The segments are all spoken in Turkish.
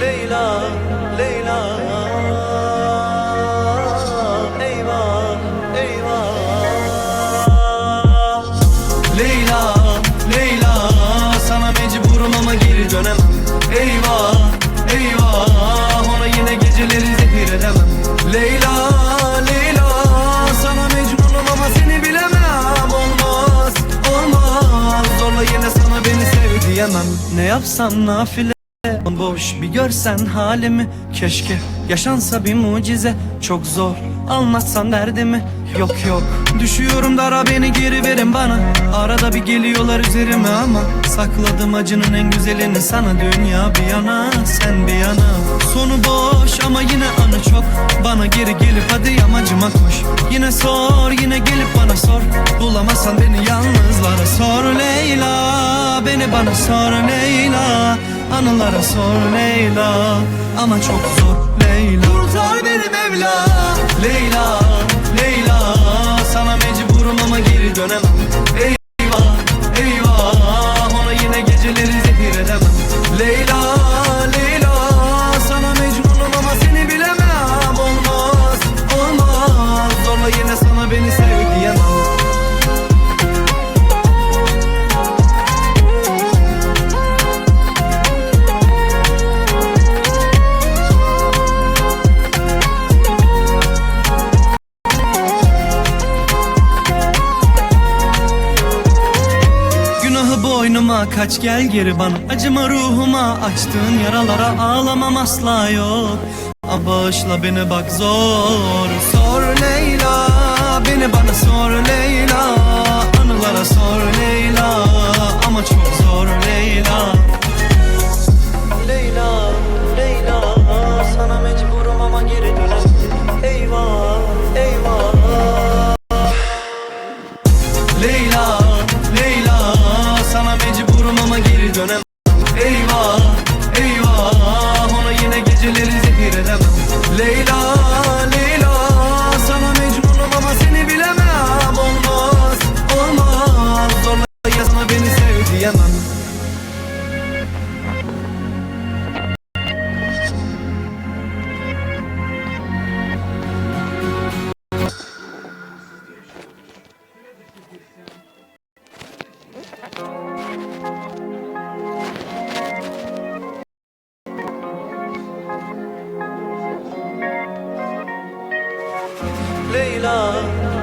Leyla, Leyla. Eyvah, eyvah. Leyla, Leyla. Sana mecburum ama geri dönemem. Eyvah, eyvah. Ona yine geceleri zehir Leyla, Leyla. Sana mecnunum ama seni bilemem. Olmaz, olmaz. Zorla yine sana beni sev diyemem. Ne yapsam nafile Boş bir görsen halimi Keşke yaşansa bir mucize. Çok zor anlatsam derdimi. Yok yok. Düşüyorum dara beni geri verin bana. Arada bir geliyorlar üzerime ama Sakladım acının en güzelini sana. Dünya bir yana sen bir yana. Sonu boş ama yine anı çok. Bana geri gelip hadi yamacıma koş Yine sor yine gelip bana sor. Bulamazsan beni yalnızlara sor Leyla. Beni bana sor Leyla Anılara sor Leyla. Ama çok zor boynuma kaç gel geri bana. Acıma ruhuma açtığın yaralara ağlamam asla yok. A bağışla beni bak zor. Sor Leyla Beni bana sor Leyla. Anılara sor Leyla. Ama çok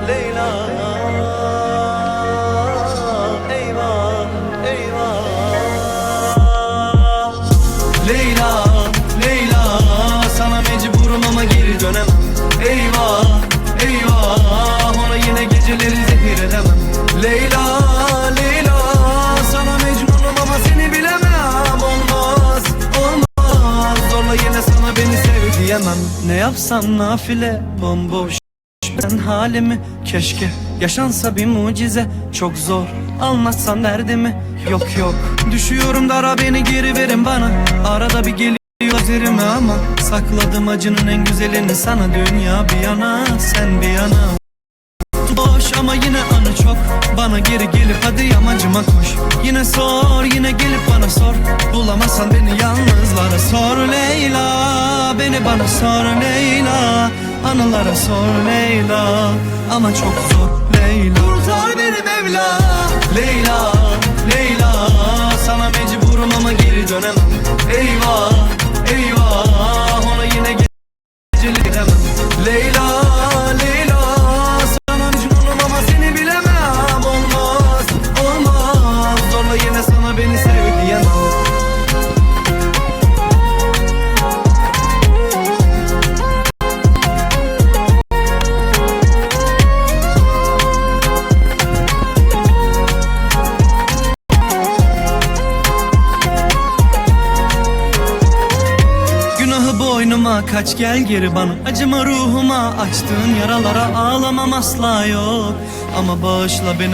Leyla, Eyvah, eyvah. Leyla, Leyla Sana mecburum ama geri dönemem Eyvah, eyvah Ona yine geceleri zehir Leyla, Leyla Sana mecburum ama seni bilemem. Olmaz, olmaz. Zorla yine sana beni sev diyemem. Ne yapsam nafile bomboş ben halimi. Keşke yaşansa bir mucize. Çok zor anlatsam derdimi. Yok yok. Düşüyorum dara beni geri verin bana. Arada bir geliyor üzerime ama Sakladım acının en güzelini sana. Dünya bir yana sen bir yana. Boş ama yine anı çok. Bana geri gelip hadi yamacıma koş. Yine sor yine gelip bana sor. Bulamazsan beni yalnızlara sor Leyla. Beni bana sor Leyla Anılara sor Leyla Ama çok zor Leyla. Kurtar beni Mevla. Leyla Leyla Sana mecburum ama geri dönemem. Eyvah eyvah Ona yine Leyla Leyla boynuma kaç gel geri bana Acıma ruhuma. Açtığın yaralara ağlamam asla yok. Ama bağışla beni